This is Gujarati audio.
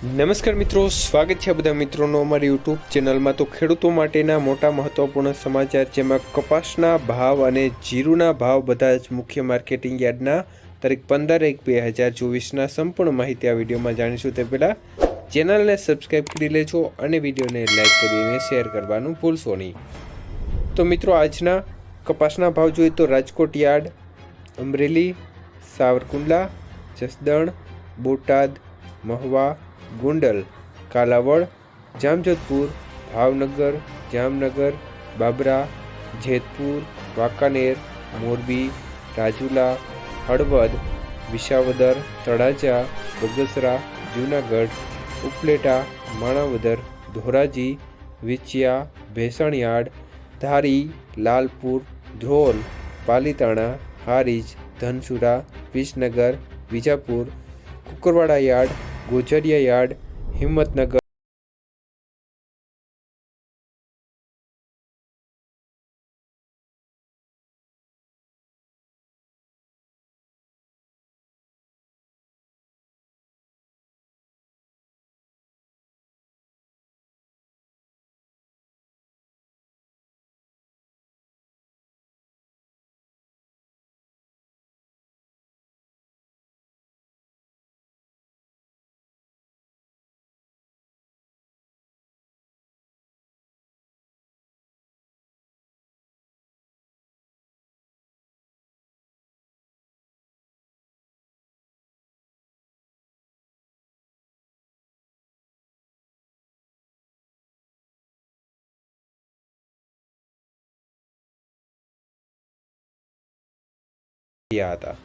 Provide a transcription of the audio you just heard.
નમસ્કાર મિત્રો, સ્વાગત છે બધા મિત્રોનો અમારી યુટ્યુબ ચેનલમાં. તો ખેડૂતો માટેના મોટા મહત્વપૂર્ણ સમાચાર જેમાં કપાસના ભાવ અને જીરુના ભાવ બધા જ મુખ્ય માર્કેટિંગ યાર્ડના તારીખ પંદર એક બે હજાર ચોવીસના સંપૂર્ણ માહિતી આ વિડીયોમાં જાણીશું. તે પહેલાં ચેનલને સબસ્ક્રાઈબ કરી લેજો અને વિડીયોને લાઈક કરીને શેર કરવાનું ભૂલશો નહીં. તો મિત્રો, આજના કપાસના ભાવ જોઈએ તો Rajkot yard, Amreli, Savarkundla, Jasdan, Botad, Mahuva Gondal, Kalavad, Jamjodhpur, Bhavnagar, Jamnagar, Babra, Jetpur, Wankaner, Morbi, Rajula, Halvad, Visavadar, Talaja, Bagasara, Junagadh, Upleta, Manavadar, Dhoraji, Vichhiya Bhesan yard Dhari, Lalpur, Dhrol, Palitana, Harij, Dhansura, Visnagar, Vijapur, Kukarwada yard Gojariya yard Himmatnagar હતા